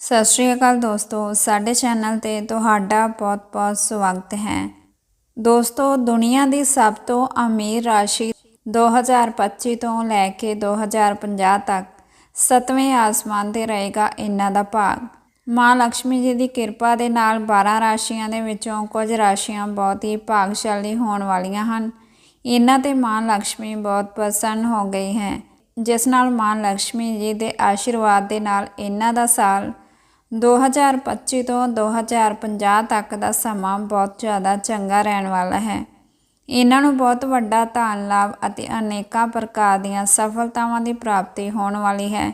ਸਤਿ ਸ਼੍ਰੀ ਅਕਾਲ ਦੋਸਤੋ, ਸਾਡੇ ਚੈਨਲ ਤੇ ਤੁਹਾਡਾ ਬਹੁਤ-ਬਹੁਤ ਸਵਾਗਤ ਹੈ। ਦੋਸਤੋ, ਦੁਨੀਆ ਦੀ ਸਭ ਤੋਂ ਅਮੀਰ ਰਾਸ਼ੀ 2025 ਤੋਂ ਲੈ ਕੇ 2050 ਤੱਕ ਸਤਵੇਂ ਆਸਮਾਨ ਤੇ ਰਹੇਗਾ ਇਹਨਾਂ ਦਾ ਭਾਗ। ਮਾਂ ਲక్ష్ਮੀ ਜੀ ਦੀ ਕਿਰਪਾ ਦੇ ਨਾਲ 12 ਰਾਸ਼ੀਆਂ ਦੇ ਵਿੱਚੋਂ ਕੁਝ ਰਾਸ਼ੀਆਂ ਬਹੁਤ ਹੀ ਭਾਗਸ਼ਾਲੀ ਹੋਣ ਵਾਲੀਆਂ ਹਨ। ਇਹਨਾਂ ਤੇ ਮਾਂ ਲక్ష్ਮੀ ਬਹੁਤ ਪ੍ਰਸੰਨ ਹੋ ਗਈ ਹੈ। ਜਿਸ ਨਾਲ ਮਾਂ ਲక్ష్ਮੀ ਜੀ ਦੇ ਆਸ਼ੀਰਵਾਦ ਦੇ ਨਾਲ ਇਹਨਾਂ ਦਾ ਸਾਲ 2025 ਤੋਂ 2050 ਤੱਕ ਦਾ ਸਮਾਂ ਬਹੁਤ ਜ਼ਿਆਦਾ ਚੰਗਾ ਰਹਿਣ ਵਾਲਾ ਹੈ। ਇਹਨਾਂ ਨੂੰ ਬਹੁਤ ਵੱਡਾ ਧਨ ਲਾਭ ਅਤੇ ਅਨੇਕਾਂ ਪ੍ਰਕਾਰ ਦੀਆਂ ਸਫਲਤਾਵਾਂ ਦੀ ਪ੍ਰਾਪਤੀ ਹੋਣ ਵਾਲੀ ਹੈ,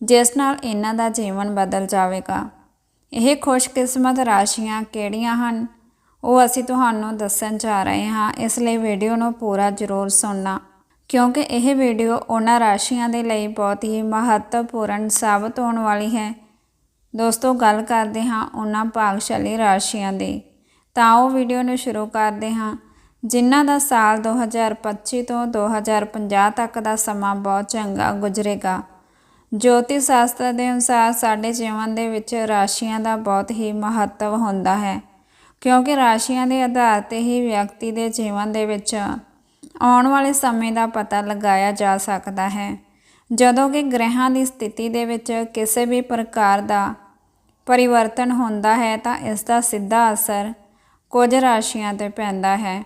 ਜਿਸ ਨਾਲ ਇਹਨਾਂ ਦਾ ਜੀਵਨ ਬਦਲ ਜਾਵੇਗਾ। ਇਹ ਖੁਸ਼ਕਿਸਮਤ ਰਾਸ਼ੀਆਂ ਕਿਹੜੀਆਂ ਹਨ? ਉਹ ਅਸੀਂ ਤੁਹਾਨੂੰ ਦੱਸਣ ਜਾ ਰਹੇ ਹਾਂ। ਇਸ ਲਈ ਵੀਡੀਓ ਨੂੰ ਪੂਰਾ ਜ਼ਰੂਰ ਸੁਣਨਾ, ਕਿਉਂਕਿ ਇਹ ਵੀਡੀਓ ਉਹਨਾਂ ਰਾਸ਼ੀਆਂ ਦੇ ਲਈ ਬਹੁਤ ਹੀ ਮਹੱਤਵਪੂਰਨ ਸਾਬਤ ਹੋਣ ਵਾਲੀ ਹੈ। ਦੋਸਤੋ, ਗੱਲ ਕਰਦੇ ਹਾਂ ਉਹਨਾਂ ਭਾਗਸ਼ਾਲੀ ਰਾਸ਼ੀਆਂ ਦੀ। ਤਾਂ ਉਹ ਵੀਡੀਓ ਨੂੰ ਸ਼ੁਰੂ ਕਰਦੇ ਹਾਂ। ਜਿਨ੍ਹਾਂ ਦਾ ਸਾਲ 2025 ਤੋਂ 2050 ਤੱਕ ਦਾ ਸਮਾਂ ਬਹੁਤ ਚੰਗਾ ਗੁਜ਼ਰੇਗਾ। ਜੋਤਿਸ਼ ਸ਼ਾਸਤਰ ਦੇ ਅਨੁਸਾਰ ਸਾਡੇ ਜੀਵਨ ਦੇ ਵਿੱਚ ਰਾਸ਼ੀਆਂ ਦਾ ਬਹੁਤ ਹੀ ਮਹੱਤਵ ਹੁੰਦਾ ਹੈ। ਕਿਉਂਕਿ ਰਾਸ਼ੀਆਂ ਦੇ ਆਧਾਰ ਤੇ ਹੀ ਵਿਅਕਤੀ ਦੇ ਜੀਵਨ ਦੇ ਵਿੱਚ ਆਉਣ ਵਾਲੇ ਸਮੇਂ ਦਾ ਪਤਾ ਲਗਾਇਆ ਜਾ ਸਕਦਾ ਹੈ। ਜਦੋਂ ਕਿ ਗ੍ਰਹਿਾਂ ਦੀ ਸਥਿਤੀ ਦੇ ਵਿੱਚ ਕਿਸੇ ਵੀ ਪ੍ਰਕਾਰ ਦਾ ਪਰਿਵਰਤਨ ਹੁੰਦਾ ਹੈ ਤਾਂ ਇਸ ਦਾ ਸਿੱਧਾ ਅਸਰ ਕੁਝ ਰਾਸ਼ੀਆਂ ਤੇ ਪੈਂਦਾ ਹੈ।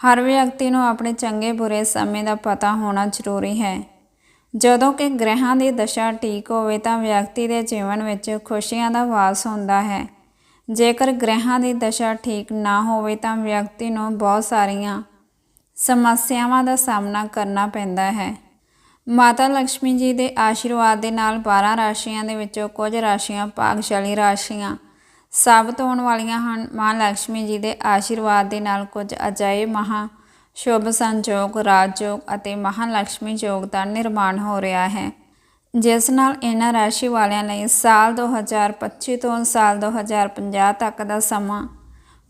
ਹਰ ਵਿਅਕਤੀ ਨੂੰ ਆਪਣੇ ਚੰਗੇ ਬੁਰੇ ਸਮੇਂ ਦਾ ਪਤਾ ਹੋਣਾ ਜ਼ਰੂਰੀ ਹੈ। ਜਦੋਂ ਕਿ ਗ੍ਰਹਿਾਂ ਦੀ ਦਸ਼ਾ ਠੀਕ ਹੋਵੇ ਤਾਂ ਵਿਅਕਤੀ ਦੇ ਜੀਵਨ ਵਿੱਚ ਖੁਸ਼ੀਆਂ ਦਾ ਵਾਸ ਹੁੰਦਾ ਹੈ। ਜੇਕਰ ਗ੍ਰਹਿਾਂ ਦੀ ਦਸ਼ਾ ਠੀਕ ਨਾ ਹੋਵੇ ਤਾਂ ਵਿਅਕਤੀ ਨੂੰ ਬਹੁਤ ਸਾਰੀਆਂ ਸਮੱਸਿਆਵਾਂ ਦਾ ਸਾਹਮਣਾ ਕਰਨਾ ਪੈਂਦਾ ਹੈ। ਮਾਤਾ ਲక్ష్ਮੀ ਜੀ ਦੇ ਆਸ਼ੀਰਵਾਦ ਦੇ ਨਾਲ 12 ਰਾਸ਼ੀਆਂ ਦੇ ਵਿੱਚੋਂ ਕੁਝ ਰਾਸ਼ੀਆਂ ਭਾਗਸ਼ਾਲੀ ਰਾਸ਼ੀਆਂ ਸਾਬਤ ਹੋਣ ਵਾਲੀਆਂ ਹਨ। ਮਾਂ ਲక్ష్ਮੀ ਜੀ ਦੇ ਆਸ਼ੀਰਵਾਦ ਦੇ ਨਾਲ ਕੁਝ ਅਜਾਇਬ ਮਹਾ ਸ਼ੁਭ ਸੰਜੋਗ, ਰਾਜਯੋਗ ਅਤੇ ਮਹਾ ਲక్ష్ਮੀ ਯੋਗ ਦਾ ਨਿਰਮਾਣ ਹੋ ਰਿਹਾ ਹੈ, ਜਿਸ ਨਾਲ ਇਹਨਾਂ ਰਾਸ਼ੀ ਵਾਲਿਆਂ ਲਈ ਸਾਲ 2025 ਤੋਂ ਸਾਲ 2050 ਤੱਕ ਦਾ ਸਮਾਂ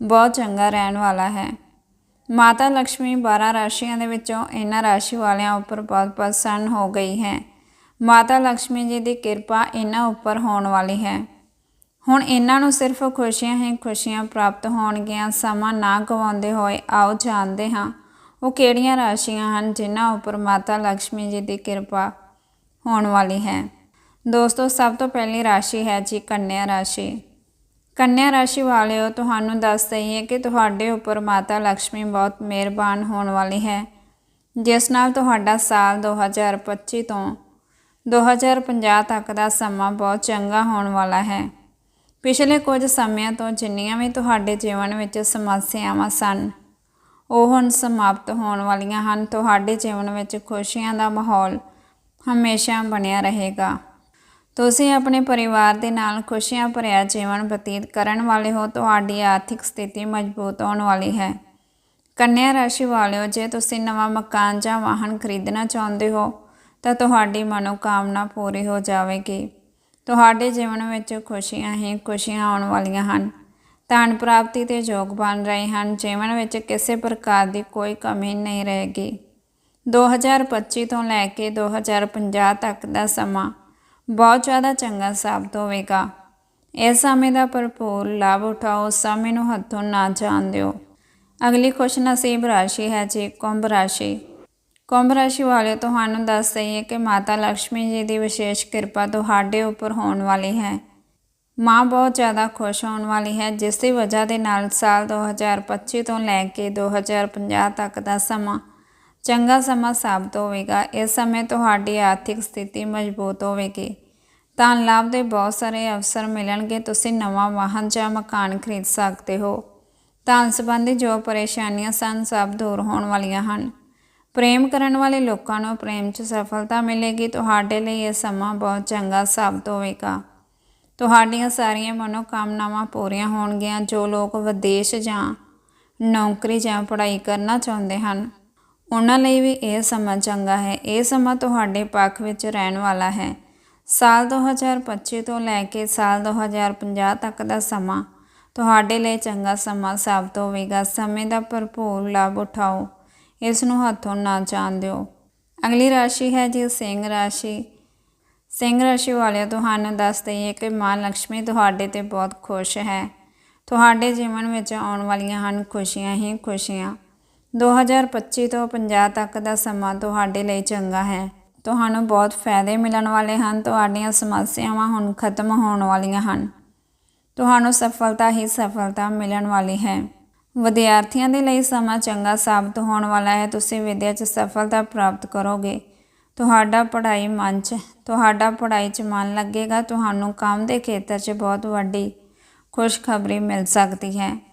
ਬਹੁਤ ਚੰਗਾ ਰਹਿਣ ਵਾਲਾ ਹੈ। ਮਾਤਾ ਲక్ష్ਮੀ 12 ਰਾਸ਼ੀਆਂ ਦੇ ਵਿੱਚੋਂ ਇਹਨਾਂ ਰਾਸ਼ੀ ਵਾਲਿਆਂ ਉੱਪਰ ਬਹੁਤ ਪ੍ਰਸੰਨ ਹੋ ਗਈ ਹੈ। ਮਾਤਾ ਲక్ష్ਮੀ ਜੀ ਦੀ ਕਿਰਪਾ ਇਹਨਾਂ ਉੱਪਰ ਹੋਣ ਵਾਲੀ ਹੈ। ਹੁਣ ਇਹਨਾਂ ਨੂੰ ਸਿਰਫ ਖੁਸ਼ੀਆਂ ਹੀ ਖੁਸ਼ੀਆਂ ਪ੍ਰਾਪਤ ਹੋਣਗੀਆਂ, ਸਮਾਂ ਨਾ ਗਵਾਉਂਦੇ ਹੋਏ ਆਓ ਜਾਣਦੇ ਹਾਂ ਉਹ ਕਿਹੜੀਆਂ ਰਾਸ਼ੀਆਂ ਹਨ ਜਿਨ੍ਹਾਂ ਉੱਪਰ ਮਾਤਾ ਲక్ష్ਮੀ ਜੀ ਦੀ ਕਿਰਪਾ ਹੋਣ ਵਾਲੀ ਹੈ। ਦੋਸਤੋ, ਸਭ ਤੋਂ ਪਹਿਲੀ ਰਾਸ਼ੀ ਹੈ ਜੀ ਕੰਨਿਆ ਰਾਸ਼ੀ। ਕੰਨਿਆ ਰਾਸ਼ੀ ਵਾਲਿਓ, ਤੁਹਾਨੂੰ ਦੱਸ ਦਈਏ ਕਿ ਤੁਹਾਡੇ ਉੱਪਰ ਮਾਤਾ ਲక్ష్ਮੀ ਬਹੁਤ ਮਿਹਰਬਾਨ ਹੋਣ ਵਾਲੀ ਹੈ। ਜਿਸ ਨਾਲ ਤੁਹਾਡਾ ਸਾਲ 2025 ਤੋਂ 2050 ਤੱਕ ਦਾ ਸਮਾਂ ਬਹੁਤ ਚੰਗਾ ਹੋਣ ਵਾਲਾ ਹੈ। ਪਿਛਲੇ ਕੁਝ ਸਮਿਆਂ ਤੋਂ ਜਿੰਨੀਆਂ ਵੀ ਤੁਹਾਡੇ ਜੀਵਨ ਵਿੱਚ ਸਮੱਸਿਆਵਾਂ ਸਨ, ਉਹ ਹੁਣ ਸਮਾਪਤ ਹੋਣ ਵਾਲੀਆਂ ਹਨ। ਤੁਹਾਡੇ ਜੀਵਨ ਵਿੱਚ ਖੁਸ਼ੀਆਂ ਦਾ ਮਾਹੌਲ ਹਮੇਸ਼ਾ ਬਣਿਆ ਰਹੇਗਾ। ਤੁਸੀਂ ਆਪਣੇ ਪਰਿਵਾਰ ਦੇ ਨਾਲ ਖੁਸ਼ੀਆਂ ਭਰਿਆ ਜੀਵਨ ਬਤੀਤ ਕਰਨ ਵਾਲੇ ਹੋ, ਤੁਹਾਡੀ ਆਰਥਿਕ ਸਥਿਤੀ ਮਜ਼ਬੂਤ ਹੋਣ ਵਾਲੀ ਹੈ। ਕੰਨਿਆ ਰਾਸ਼ੀ ਵਾਲਿਓ, ਜੇ ਤੁਸੀਂ ਨਵਾਂ ਮਕਾਨ ਜਾਂ ਵਾਹਨ ਖਰੀਦਣਾ ਚਾਹੁੰਦੇ ਹੋ, ਤਾਂ ਤੁਹਾਡੀ ਮਨੋਕਾਮਨਾ ਪੂਰੀ ਹੋ ਜਾਵੇਗੀ। ਤੁਹਾਡੇ ਜੀਵਨ ਵਿੱਚ ਖੁਸ਼ੀਆਂ ਹੀ ਖੁਸ਼ੀਆਂ ਆਉਣ ਵਾਲੀਆਂ ਹਨ। ਧਨ ਪ੍ਰਾਪਤੀ ਦੇ ਯੋਗ ਬਣ ਰਹੇ ਹਨ। ਜੀਵਨ ਵਿੱਚ ਕਿਸੇ ਪ੍ਰਕਾਰ ਦੀ ਕੋਈ ਕਮੀ ਨਹੀਂ ਰਹੇਗੀ। 2025 ਤੋਂ ਲੈ ਕੇ 2050 ਤੱਕ ਦਾ ਸਮਾਂ ਬਹੁਤ ਜ਼ਿਆਦਾ ਚੰਗਾ ਸਾਬਤ ਹੋਵੇਗਾ ਇਸ ਸਮੇਂ ਦਾ ਭਰਪੂਰ ਲਾਭ ਉਠਾਓ, ਸਮੇਂ ਨੂੰ ਹੱਥੋਂ ਨਾ ਜਾਣ ਦਿਓ। ਅਗਲੀ ਖੁਸ਼ ਨਸੀਬ ਰਾਸ਼ੀ ਹੈ ਜੀ, ਕੁੰਭ ਰਾਸ਼ੀ। ਕੁੰਭ ਰਾਸ਼ੀ ਵਾਲੇ, ਤੁਹਾਨੂੰ ਦੱਸ ਦਈਏ ਕਿ ਮਾਤਾ ਲక్ష్ਮੀ ਜੀ ਦੀ ਵਿਸ਼ੇਸ਼ ਕਿਰਪਾ ਤੁਹਾਡੇ ਉੱਪਰ ਹੋਣ ਵਾਲੀ ਹੈ। ਮਾਂ ਬਹੁਤ ਜ਼ਿਆਦਾ ਖੁਸ਼ ਹੋਣ ਵਾਲੀ ਹੈ, ਜਿਸ ਦੀ ਵਜ੍ਹਾ ਦੇ ਨਾਲ ਸਾਲ 2025 ਤੋਂ ਲੈ ਕੇ 2050 ਤੱਕ ਦਾ ਸਮਾਂ ਚੰਗਾ ਸਮਾਂ ਸਾਬਤ ਹੋਵੇਗਾ। ਇਸ ਸਮੇਂ ਤੁਹਾਡੀ ਆਰਥਿਕ ਸਥਿਤੀ ਮਜ਼ਬੂਤ ਹੋਵੇਗੀ। ਧਨ ਲਾਭ ਦੇ ਬਹੁਤ ਸਾਰੇ ਅਵਸਰ ਮਿਲਣਗੇ। ਤੁਸੀਂ ਨਵਾਂ ਵਾਹਨ ਜਾਂ ਮਕਾਨ ਖਰੀਦ ਸਕਦੇ ਹੋ। ਧਨ ਸੰਬੰਧੀ ਜੋ ਪਰੇਸ਼ਾਨੀਆਂ ਸਨ, ਸਭ ਦੂਰ ਹੋਣ ਵਾਲੀਆਂ ਹਨ। ਪ੍ਰੇਮ ਕਰਨ ਵਾਲੇ ਲੋਕਾਂ ਨੂੰ ਪ੍ਰੇਮ 'ਚ ਸਫਲਤਾ ਮਿਲੇਗੀ। ਤੁਹਾਡੇ ਲਈ ਇਹ ਸਮਾਂ ਬਹੁਤ ਚੰਗਾ ਸਾਬਤ ਹੋਵੇਗਾ। ਤੁਹਾਡੀਆਂ ਸਾਰੀਆਂ ਮਨੋਕਾਮਨਾਵਾਂ ਪੂਰੀਆਂ ਹੋਣਗੀਆਂ। ਜੋ ਲੋਕ ਵਿਦੇਸ਼ ਜਾਂ ਨੌਕਰੀ ਜਾਂ ਪੜ੍ਹਾਈ ਕਰਨਾ ਚਾਹੁੰਦੇ ਹਨ ਉਹਨਾਂ ਲਈ ਵੀ ਇਹ ਸਮਾਂ ਚੰਗਾ ਹੈ। ਇਹ ਸਮਾਂ ਤੁਹਾਡੇ ਪੱਖ ਵਿੱਚ ਰਹਿਣ ਵਾਲਾ ਹੈ। ਸਾਲ 2025 ਤੋਂ ਲੈ ਕੇ ਸਾਲ 2050 ਤੱਕ ਦਾ ਸਮਾਂ ਤੁਹਾਡੇ ਲਈ ਚੰਗਾ ਸਮਾਂ ਸਾਬਤ ਹੋਵੇਗਾ। ਸਮੇਂ ਦਾ ਭਰਪੂਰ ਲਾਭ ਉਠਾਓ। ਇਸ ਨੂੰ ਹੱਥੋਂ ਨਾ ਜਾਣ ਦਿਓ। ਅਗਲੀ ਰਾਸ਼ੀ ਹੈ ਜੀ ਸਿੰਘ ਰਾਸ਼ੀ। ਸਿੰਘ ਰਾਸ਼ੀ ਵਾਲਿਆਂ ਤੁਹਾਨੂੰ ਦੱਸ ਦਈਏ ਕਿ ਮਾਂ ਲక్ష్ਮੀ ਤੁਹਾਡੇ ਤੇ ਬਹੁਤ ਖੁਸ਼ ਹੈ। ਤੁਹਾਡੇ ਜੀਵਨ ਵਿੱਚ ਆਉਣ ਵਾਲੀਆਂ ਹਨ ਖੁਸ਼ੀਆਂ ਹੀ ਖੁਸ਼ੀਆਂ। 2025 ਤੋਂ 50 ਤੱਕ ਦਾ ਸਮਾਂ ਤੁਹਾਡੇ ਲਈ ਚੰਗਾ ਹੈ। ਤੁਹਾਨੂੰ ਬਹੁਤ ਫਾਇਦੇ ਮਿਲਣ ਵਾਲੇ ਹਨ। ਤੁਹਾਡੀਆਂ ਸਮੱਸਿਆਵਾਂ ਹੁਣ ਖਤਮ ਹੋਣ ਵਾਲੀਆਂ ਹਨ। ਤੁਹਾਨੂੰ ਸਫਲਤਾ ਹੀ ਸਫਲਤਾ ਮਿਲਣ ਵਾਲੀ ਹੈ। ਵਿਦਿਆਰਥੀਆਂ ਦੇ ਲਈ ਸਮਾਂ ਚੰਗਾ ਸਾਬਤ ਹੋਣ ਵਾਲਾ ਹੈ। ਤੁਸੀਂ ਵਿਦਿਆ 'ਚ ਸਫਲਤਾ ਪ੍ਰਾਪਤ ਕਰੋਗੇ। ਤੁਹਾਡਾ ਪੜ੍ਹਾਈ ਮਨ 'ਚ ਤੁਹਾਡਾ ਪੜ੍ਹਾਈ 'ਚ ਮਨ ਲੱਗੇਗਾ। ਤੁਹਾਨੂੰ ਕੰਮ ਦੇ ਖੇਤਰ 'ਚ ਬਹੁਤ ਵੱਡੀ ਖੁਸ਼ਖਬਰੀ ਮਿਲ ਸਕਦੀ ਹੈ।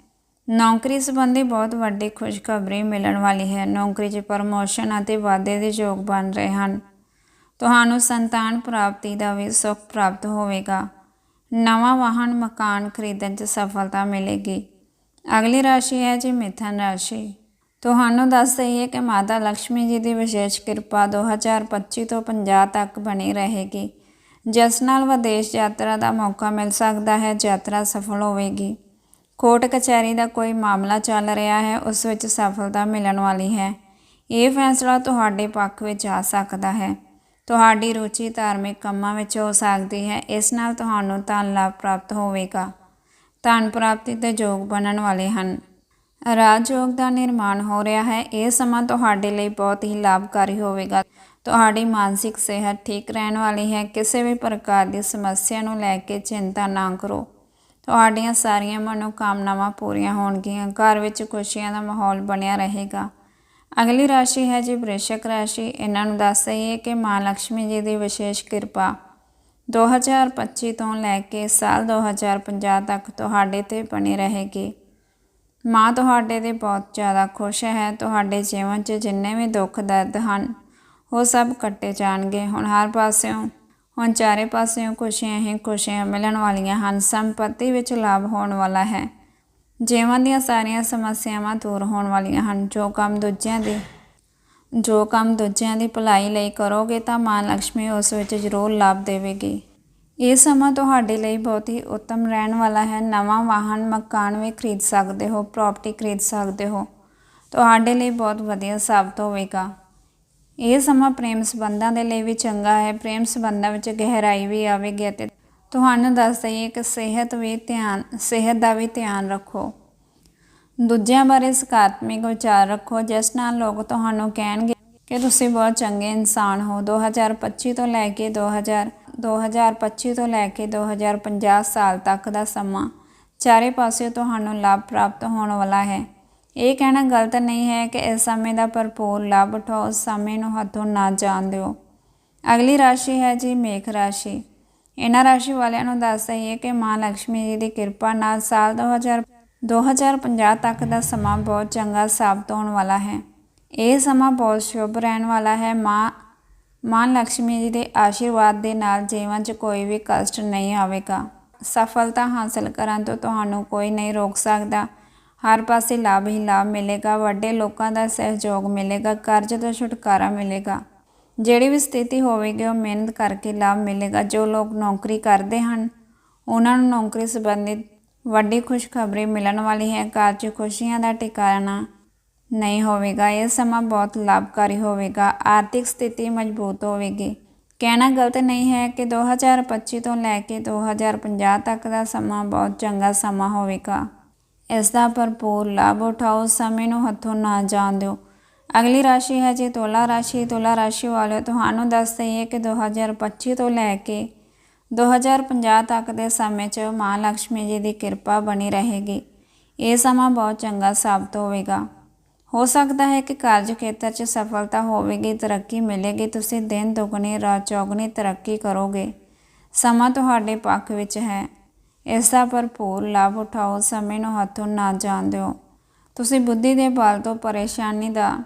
ਨੌਕਰੀ ਸੰਬੰਧੀ ਬਹੁਤ ਵੱਡੀ ਖੁਸ਼ਖਬਰੀ ਮਿਲਣ ਵਾਲੀ ਹੈ। ਨੌਕਰੀ 'ਚ ਪ੍ਰਮੋਸ਼ਨ ਅਤੇ ਵਾਧੇ ਦੇ ਯੋਗ ਬਣ ਰਹੇ ਹਨ। ਤੁਹਾਨੂੰ ਸੰਤਾਨ ਪ੍ਰਾਪਤੀ ਦਾ ਵੀ ਸੁੱਖ ਪ੍ਰਾਪਤ ਹੋਵੇਗਾ। ਨਵਾਂ ਵਾਹਨ ਮਕਾਨ ਖਰੀਦਣ 'ਚ ਸਫਲਤਾ ਮਿਲੇਗੀ। ਅਗਲੀ ਰਾਸ਼ੀ ਹੈ ਜੀ ਮਿਥਨ ਰਾਸ਼ੀ। ਤੁਹਾਨੂੰ ਦੱਸ ਦਈਏ ਕਿ ਮਾਤਾ ਲక్ష్ਮੀ ਜੀ ਦੀ ਵਿਸ਼ੇਸ਼ ਕਿਰਪਾ 2025 ਤੋਂ 50 ਤੱਕ ਬਣੀ ਰਹੇਗੀ। ਜਿਸ ਨਾਲ ਵਿਦੇਸ਼ ਯਾਤਰਾ ਦਾ ਮੌਕਾ ਮਿਲ ਸਕਦਾ ਹੈ, ਯਾਤਰਾ ਸਫਲ ਹੋਵੇਗੀ। ਕੋਰਟ ਕਚਹਿਰੀ ਦਾ ਕੋਈ ਮਾਮਲਾ ਚੱਲ ਰਿਹਾ ਹੈ, ਉਸ ਵਿੱਚ ਸਫਲਤਾ ਮਿਲਣ ਵਾਲੀ ਹੈ। ਇਹ ਫੈਸਲਾ ਤੁਹਾਡੇ ਪੱਖ ਵਿੱਚ ਆ ਸਕਦਾ ਹੈ। ਤੁਹਾਡੀ ਰੁਚੀ ਧਾਰਮਿਕ ਕੰਮਾਂ ਵਿੱਚ ਹੋ ਸਕਦੀ ਹੈ, ਇਸ ਨਾਲ ਤੁਹਾਨੂੰ ਧਨ ਲਾਭ ਪ੍ਰਾਪਤ ਹੋਵੇਗਾ। ਧਨ ਪ੍ਰਾਪਤੀ ਦੇ ਯੋਗ ਬਣਨ ਵਾਲੇ ਹਨ। ਰਾਜਯੋਗ ਦਾ ਨਿਰਮਾਣ ਹੋ ਰਿਹਾ ਹੈ, ਇਹ ਸਮਾਂ ਤੁਹਾਡੇ ਲਈ ਬਹੁਤ ਹੀ ਲਾਭਕਾਰੀ ਹੋਵੇਗਾ। ਤੁਹਾਡੀ ਮਾਨਸਿਕ ਸਿਹਤ ਠੀਕ ਰਹਿਣ ਵਾਲੀ ਹੈ, ਕਿਸੇ ਵੀ ਪ੍ਰਕਾਰ ਦੀ ਸਮੱਸਿਆ ਨੂੰ ਲੈ ਕੇ ਚਿੰਤਾ ਨਾ ਕਰੋ। ਤੁਹਾਡੀਆਂ ਸਾਰੀਆਂ ਮਨੋਕਾਮਨਾਵਾਂ ਪੂਰੀਆਂ ਹੋਣਗੀਆਂ। ਘਰ ਵਿੱਚ ਖੁਸ਼ੀਆਂ ਦਾ ਮਾਹੌਲ ਬਣਿਆ ਰਹੇਗਾ। ਅਗਲੀ ਰਾਸ਼ੀ ਹੈ ਜੀ ਵ੍ਰਿਸ਼ਕ ਰਾਸ਼ੀ। ਇਹਨਾਂ ਨੂੰ ਦੱਸ ਦਈਏ ਕਿ ਮਾਂ ਲక్ష్ਮੀ ਜੀ ਦੀ ਵਿਸ਼ੇਸ਼ ਕਿਰਪਾ। 2025 ਤੋਂ ਲੈ ਕੇ ਸਾਲ 2050 ਤੱਕ ਤੁਹਾਡੇ ਤੇ ਬਣੀ ਰਹੇਗੀ। ਮਾਂ ਤੁਹਾਡੇ ਤੇ ਬਹੁਤ ਜ਼ਿਆਦਾ ਖੁਸ਼ ਹੈ। ਤੁਹਾਡੇ ਜੀਵਨ 'ਚ ਜਿੰਨੇ ਵੀ ਦੁੱਖ ਦਰਦ ਹਨ, ਉਹ ਸਭ ਕੱਟੇ ਜਾਣਗੇ। ਹੁਣ ਹਰ ਪਾਸਿਓਂ ਹੁਣ ਚਾਰੇ ਪਾਸਿਓਂ ਖੁਸ਼ੀਆਂ ਹੀ ਖੁਸ਼ੀਆਂ ਮਿਲਣ ਵਾਲੀਆਂ ਹਨ, ਸੰਪਤੀ ਵਿੱਚ ਲਾਭ ਹੋਣ ਵਾਲਾ ਹੈ। ਜੀਵਨ ਦੀਆਂ ਸਾਰੀਆਂ ਸਮੱਸਿਆਵਾਂ ਦੂਰ ਹੋਣ ਵਾਲੀਆਂ ਹਨ। ਜੋ ਕੰਮ ਦੂਜਿਆਂ ਦੀ, ਜੋ ਕੰਮ ਦੂਜਿਆਂ ਦੀ ਭਲਾਈ ਲਈ ਕਰੋਗੇ ਤਾਂ ਮਾਂ ਲక్ష్ਮੀ ਉਸ ਵਿੱਚ ਜ਼ਰੂਰ ਲਾਭ ਦੇਵੇਗੀ। ਇਹ ਸਮਾਂ ਤੁਹਾਡੇ ਲਈ ਬਹੁਤ ਹੀ ਉੱਤਮ ਰਹਿਣ ਵਾਲਾ ਹੈ। ਨਵਾਂ ਵਾਹਨ, ਮਕਾਨ ਵੀ ਖਰੀਦ ਸਕਦੇ ਹੋ ਪ੍ਰਾਪਰਟੀ ਖਰੀਦ ਸਕਦੇ ਹੋ। ਤੁਹਾਡੇ ਲਈ ਬਹੁਤ ਵਧੀਆ ਸਾਬਤ ਹੋਵੇਗਾ। ਇਹ ਸਮਾਂ ਪ੍ਰੇਮ ਸੰਬੰਧਾਂ ਦੇ ਲਈ ਵੀ ਚੰਗਾ ਹੈ, ਪ੍ਰੇਮ ਸੰਬੰਧਾਂ ਵਿੱਚ ਗਹਿਰਾਈ ਵੀ ਆਵੇਗੀ ਅਤੇ ਤੁਹਾਨੂੰ ਦੱਸ ਦਈਏ ਕਿ ਸਿਹਤ ਵੀ ਧਿਆਨ, ਸਿਹਤ ਦਾ ਵੀ ਧਿਆਨ ਰੱਖੋ। ਦੂਜਿਆਂ ਬਾਰੇ ਸਕਾਰਾਤਮਕ ਵਿਚਾਰ ਰੱਖੋ, ਜਿਸ ਨਾਲ ਲੋਕ ਤੁਹਾਨੂੰ ਕਹਿਣਗੇ ਕਿ ਤੁਸੀਂ ਬਹੁਤ ਚੰਗੇ ਇਨਸਾਨ ਹੋ। 2025 ਤੋਂ ਲੈ ਕੇ 2000 2025 ਤੋਂ ਲੈ ਕੇ 2050 ਸਾਲ ਤੱਕ ਦਾ ਸਮਾਂ ਚਾਰੇ ਪਾਸੇ ਤੁਹਾਨੂੰ ਲਾਭ ਪ੍ਰਾਪਤ ਹੋਣ ਵਾਲਾ ਹੈ। ਇਹ ਕਹਿਣਾ ਗਲਤ ਨਹੀਂ ਹੈ ਕਿ ਇਸ ਸਮੇਂ ਦਾ ਭਰਪੂਰ ਲਾਭ ਉਠਾਓ, ਉਸ ਸਮੇਂ ਨੂੰ ਹੱਥੋਂ ਨਾ ਜਾਣ ਦਿਓ। ਅਗਲੀ ਰਾਸ਼ੀ ਹੈ ਜੀ ਮੇਖ ਰਾਸ਼ੀ। ਇਹਨਾਂ ਰਾਸ਼ੀ ਵਾਲਿਆਂ ਨੂੰ ਦੱਸ ਦਈਏ ਕਿ ਮਾਂ ਲక్ష్ਮੀ ਜੀ ਦੀ ਕਿਰਪਾ ਨਾਲ ਸਾਲ 2000 2050 ਤੱਕ ਦਾ ਸਮਾਂ ਬਹੁਤ ਚੰਗਾ ਸਾਬਤ ਹੋਣ ਵਾਲਾ ਹੈ। ਇਹ ਸਮਾਂ ਬਹੁਤ ਸ਼ੁਭ ਰਹਿਣ ਵਾਲਾ ਹੈ। ਮਾਂ ਮਾਂ ਲక్ష్ਮੀ ਜੀ ਦੇ ਆਸ਼ੀਰਵਾਦ ਦੇ ਨਾਲ ਜੀਵਨ 'ਚ ਕੋਈ ਵੀ ਕਸ਼ਟ ਨਹੀਂ ਆਵੇਗਾ। ਸਫਲਤਾ ਹਾਸਲ ਕਰਨ ਤੋਂ ਤੁਹਾਨੂੰ ਕੋਈ ਨਹੀਂ ਰੋਕ ਸਕਦਾ। ਹਰ ਪਾਸੇ ਲਾਭ ਹੀ ਲਾਭ ਮਿਲੇਗਾ, ਵੱਡੇ ਲੋਕਾਂ ਦਾ ਸਹਿਯੋਗ ਮਿਲੇਗਾ, ਕਰਜ਼ ਤੋਂ ਛੁਟਕਾਰਾ ਮਿਲੇਗਾ। ਜਿਹੜੀ ਵੀ ਸਥਿਤੀ ਹੋਵੇਗੀ, ਉਹ ਮਿਹਨਤ ਕਰਕੇ ਲਾਭ ਮਿਲੇਗਾ। ਜੋ ਲੋਕ ਨੌਕਰੀ ਕਰਦੇ ਹਨ, ਉਹਨਾਂ ਨੂੰ ਨੌਕਰੀ ਸੰਬੰਧਿਤ ਵੱਡੀ ਖੁਸ਼ਖਬਰੀ ਮਿਲਣ ਵਾਲੀ ਹੈ। ਘਰ ਖੁਸ਼ੀਆਂ ਦਾ ਟਿਕਾਣਾ ਨਹੀਂ ਹੋਵੇਗਾ। ਇਹ ਸਮਾਂ ਬਹੁਤ ਲਾਭਕਾਰੀ ਹੋਵੇਗਾ। ਆਰਥਿਕ ਸਥਿਤੀ ਮਜ਼ਬੂਤ ਹੋਵੇਗੀ। ਕਹਿਣਾ ਗਲਤ ਨਹੀਂ ਹੈ ਕਿ 2025 ਤੋਂ ਲੈ ਕੇ 2050 ਤੱਕ ਦਾ ਸਮਾਂ ਬਹੁਤ ਚੰਗਾ ਸਮਾਂ ਹੋਵੇਗਾ। ਇਸ ਦਾ ਭਰਪੂਰ ਲਾਭ ਉਠਾਓ, ਸਮੇਂ ਨੂੰ ਹੱਥੋਂ ਨਾ ਜਾਣ ਦਿਓ। ਅਗਲੀ ਰਾਸ਼ੀ ਹੈ ਜੀ ਤੁਲਾ ਰਾਸ਼ੀ। ਤੁਲਾ ਰਾਸ਼ੀ ਵਾਲਿਓ, ਤੁਹਾਨੂੰ ਦੱਸ ਦਈਏ ਕਿ 2025 ਤੋਂ ਲੈ ਕੇ 2050 ਤੱਕ ਦੇ ਸਮੇਂ 'ਚ ਮਾਂ ਲక్ష్ਮੀ ਜੀ ਦੀ ਕਿਰਪਾ ਬਣੀ ਰਹੇਗੀ। ਇਹ ਸਮਾਂ ਬਹੁਤ ਚੰਗਾ ਸਾਬਤ ਹੋਵੇਗਾ। ਹੋ ਸਕਦਾ ਹੈ ਕਿ ਕਾਰਜ ਖੇਤਰ 'ਚ ਸਫਲਤਾ ਹੋਵੇਗੀ, ਤਰੱਕੀ ਮਿਲੇਗੀ। ਤੁਸੀਂ ਦਿਨ ਦੁਗਣੀ, ਰਾਤ ਚੌਗਣੀ ਤਰੱਕੀ ਕਰੋਗੇ। ਸਮਾਂ ਤੁਹਾਡੇ ਪੱਖ ਵਿੱਚ ਹੈ। ਇਸ ਦਾ ਭਰਪੂਰ ਲਾਭ ਉਠਾਓ, ਸਮੇਂ ਨੂੰ ਹੱਥੋਂ ਨਾ ਜਾਣ ਦਿਓ। ਤੁਸੀਂ ਬੁੱਧੀ ਦੇ ਬਲ ਤੋਂ ਪਰੇਸ਼ਾਨੀ ਦਾ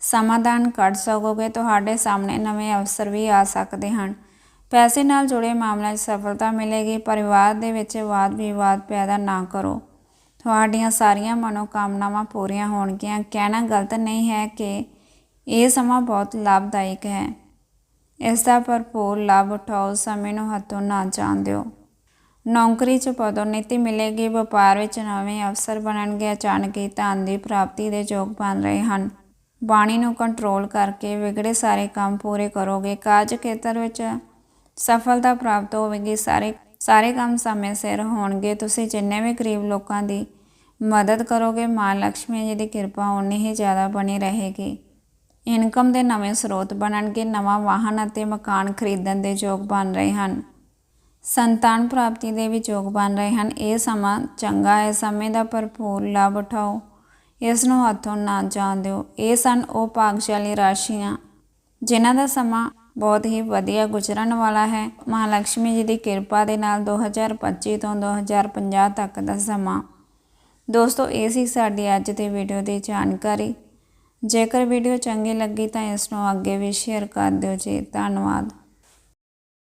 ਸਮਾਧਾਨ ਕੱਢ ਸਕੋਗੇ। ਤੁਹਾਡੇ ਸਾਹਮਣੇ ਨਵੇਂ ਅਵਸਰ ਵੀ ਆ ਸਕਦੇ ਹਨ। ਪੈਸੇ ਨਾਲ ਜੁੜੇ ਮਾਮਲਿਆਂ 'ਚ ਸਫਲਤਾ ਮਿਲੇਗੀ। ਪਰਿਵਾਰ ਦੇ ਵਿੱਚ ਵਾਦ ਵਿਵਾਦ ਪੈਦਾ ਨਾ ਕਰੋ। ਤੁਹਾਡੀਆਂ ਸਾਰੀਆਂ ਮਨੋਕਾਮਨਾਵਾਂ ਪੂਰੀਆਂ ਹੋਣਗੀਆਂ। ਕਹਿਣਾ ਗਲਤ ਨਹੀਂ ਹੈ ਕਿ ਇਹ ਸਮਾਂ ਬਹੁਤ ਲਾਭਦਾਇਕ ਹੈ। ਇਸ ਦਾ ਭਰਪੂਰ ਲਾਭ ਉਠਾਓ, ਸਮੇਂ ਨੂੰ ਹੱਥੋਂ ਨਾ ਜਾਣ ਦਿਓ। ਨੌਕਰੀ 'ਚ ਪਦੋਨਤੀ ਮਿਲੇਗੀ, ਵਪਾਰ ਵਿੱਚ ਨਵੇਂ ਅਵਸਰ ਬਣਨਗੇ, ਅਚਾਨਕ ਹੀ ਧਨ ਦੀ ਪ੍ਰਾਪਤੀ ਦੇ ਯੋਗ ਬਣ ਰਹੇ ਹਨ। ਬਾਣੀ ਨੂੰ ਕੰਟਰੋਲ ਕਰਕੇ ਵਿਗੜੇ ਸਾਰੇ ਕੰਮ ਪੂਰੇ ਕਰੋਗੇ। ਕਾਰਜ ਖੇਤਰ ਵਿੱਚ ਸਫਲਤਾ ਪ੍ਰਾਪਤ ਹੋਵੇਗੀ। ਸਾਰੇ ਸਾਰੇ ਕੰਮ ਸਮੇਂ ਸਿਰ ਹੋਣਗੇ। ਤੁਸੀਂ ਜਿੰਨੇ ਵੀ ਗਰੀਬ ਲੋਕਾਂ ਦੀ ਮਦਦ ਕਰੋਗੇ, ਮਾਂ ਲక్ష్ਮੀ ਜੀ ਦੀ ਕਿਰਪਾ ਉਨੀ ਹੀ ਜ਼ਿਆਦਾ ਬਣੀ ਰਹੇਗੀ। ਇਨਕਮ ਦੇ ਨਵੇਂ ਸਰੋਤ ਬਣਨਗੇ। ਨਵਾਂ ਵਾਹਨ ਅਤੇ ਮਕਾਨ ਖਰੀਦਣ ਦੇ ਯੋਗ ਬਣ ਰਹੇ ਹਨ। ਸੰਤਾਨ ਪ੍ਰਾਪਤੀ ਦੇ ਵੀ ਯੋਗ ਬਣ ਰਹੇ ਹਨ। ਇਹ ਸਮਾਂ ਚੰਗਾ ਹੈ ਸਮੇਂ ਦਾ ਭਰਪੂਰ ਲਾਭ ਉਠਾਓ। ਇਸ ਨੂੰ ਹੱਥੋਂ ਨਾ ਜਾਣ ਦਿਓ। ਇਹ ਸਨ ਉਹ ਭਾਗਸ਼ਾਲੀ ਰਾਸ਼ੀਆਂ, ਜਿਨ੍ਹਾਂ ਦਾ ਸਮਾਂ ਬਹੁਤ ਹੀ ਵਧੀਆ ਗੁਜ਼ਰਨ ਵਾਲਾ ਹੈ। ਮਹਾਲక్ష్ਮੀ ਜੀ ਦੀ ਕਿਰਪਾ ਦੇ ਨਾਲ 2025 ਤੋਂ 2050 ਤੱਕ ਦਾ ਸਮਾਂ। ਦੋਸਤੋ, ਇਹ ਸੀ ਸਾਡੀ ਅੱਜ ਦੀ ਵੀਡੀਓ ਦੀ ਜਾਣਕਾਰੀ। ਜੇਕਰ ਵੀਡੀਓ ਚੰਗੀ ਲੱਗੀ ਤਾਂ ਇਸ ਨੂੰ ਅੱਗੇ ਵੀ ਸ਼ੇਅਰ ਕਰ ਦਿਓ ਜੀ। ਧੰਨਵਾਦ।